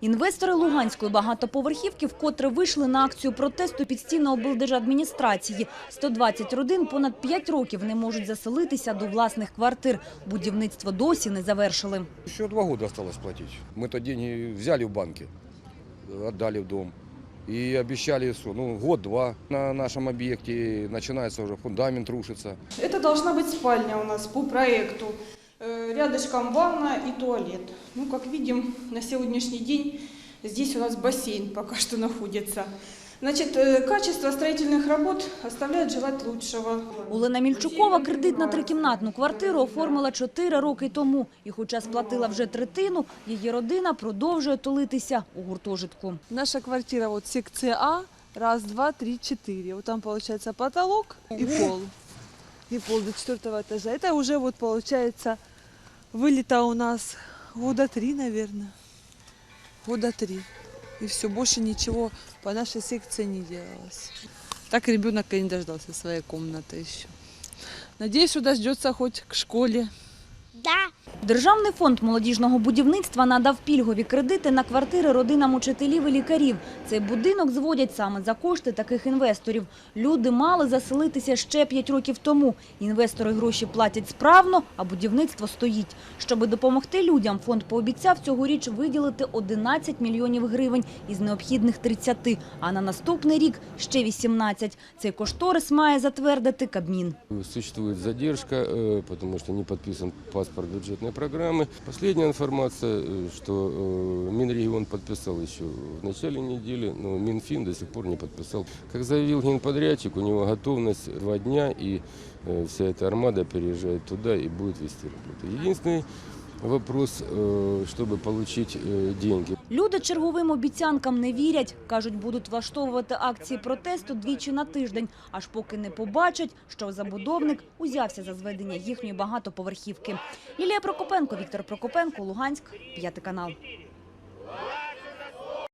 Інвестори Луганської багатоповерхівки вкотре вийшли на акцію протесту під стіни облдержадміністрації. 120 родин понад 5 років не можуть заселитися до власних квартир. Будівництво досі не завершили. Еще два года осталось платить. Мы-то деньги взяли в банке, отдали в дом. И обещали, что ну, год-два на нашем объекте начинается уже фундамент рушится. Это должна быть спальня у нас по проекту. Э, Рядышком ванна и туалет. Ну, как видим, на сегодняшний день здесь у нас бассейн пока что находится. Значит, э, качество строительных работ оставляет желать лучшего. Олена Мільчукова кредит на трикімнатну квартиру оформила 4 роки тому. І хоча сплатила вже третину, її родина продовжує тулитися у гуртожитку. Наша квартира, вот секция А, раз, два, три, четыре. Вот там получается потолок и пол. И пол до четвертого этажа. Это уже вот получается вылета у нас года три, наверное. Года три. И все, больше ничего по нашей секции не делалось. Так ребенок и не дождался своей комнаты еще. Надеюсь, что дождется хоть к школе. Державний фонд молодіжного будівництва надав пільгові кредити на квартири родинам учителів і лікарів. Цей будинок зводять саме за кошти таких інвесторів. Люди мали заселитися ще 5 років тому. Інвестори гроші платять справно, а будівництво стоїть. Щоби допомогти людям, фонд пообіцяв цьогоріч виділити 11 мільйонів гривень із необхідних 30, а на наступний рік ще 18. Цей кошторис має затвердити Кабмін. Существует задержка, э, потому что не подписан паспорт бюджетной программы. Последняя информация, э, что э, Минрегион подписал еще в начале недели, но Минфин до сих пор не подписал. Как заявил генподрядчик, у него готовность два дня, и э, вся эта армада переезжает туда и будет вести работу. Единственный вопрос, э, чтобы получить э, деньги. Люди черговим обіцянкам не вірять. Кажуть, будуть влаштовувати акції протесту двічі на тиждень, аж поки не побачать, що забудовник узявся за зведення їхньої багатоповерхівки. Лілія Прокопенко, Віктор Прокопенко, Луганськ, п'ятий канал.